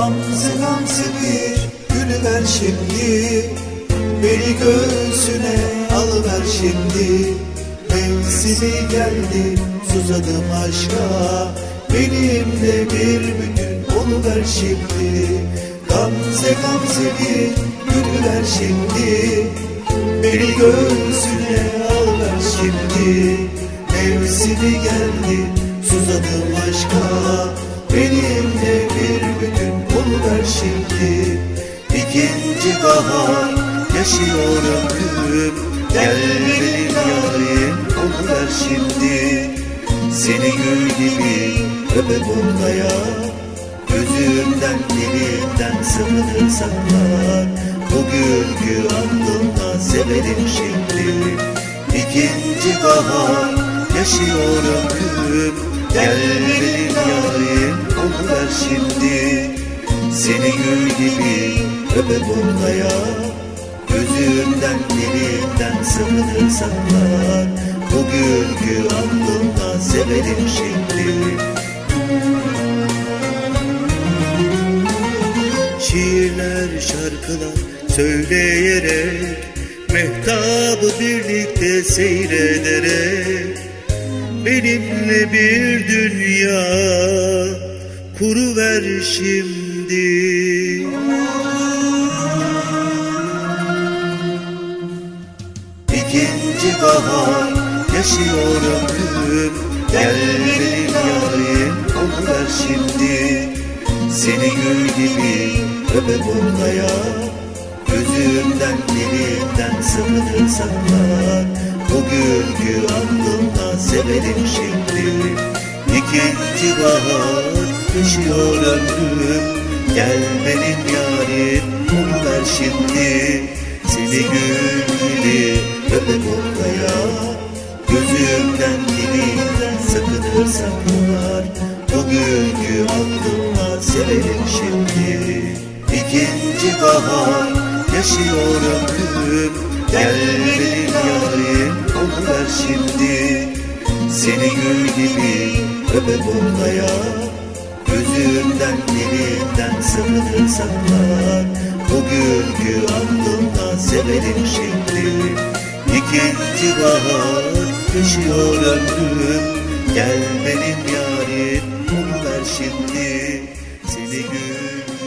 Gamze gamze bir gül ver şimdi. Beni göğsüne alıver şimdi. Mevsimi geldi susadım aşka. Benimle bir bütün oluver şimdi. Gamze gamze bir gül ver şimdi. Beni göğsüne şimdi. İkinci bahar yaşıyor ömrüm. Gel benim yarim oluver şimdi. Seni gül gibi öpe buraya Gözümden dilinden sınırır saklar Bu gülgü aklımda severim şimdi. İkinci bahar yaşıyor ömrüm. Gel benim yarim oluver şimdi Seni gül gibi öpe buraya Gözümden dilinden sınırır saklar. Bu gülgü aklımda severim şimdi. Şiirler, şarkılar söyleyerek Mehtabı birlikte seyrederek Benimle bir dünya kuruver şimdi İkinci bahar yaşıyor ömrüm Gel benim yarim şimdi. Seni gül gibi öpe buraya Gözümden dilinden sınırır saklar Bu gülgü aklımda severim şimdi. İkinci bahar yaşıyor ömrüm Gel benim yarim oluver şimdi. Seni gül gibi öpe buraya Gözümden dilinden sakınır saklar Bu gülgü aklımda severim şimdi. İkinci bahar yaşıyor ömrüm Gel benim yarim oluver şimdi. Seni gül gibi öpe buraya Gözümden dilinden sınırır saklar. Bu gülgü aklımda severim şimdi. İkinci bahar yaşıyor ömrüm. Gel benim yarim oluver şimdi. Seni gül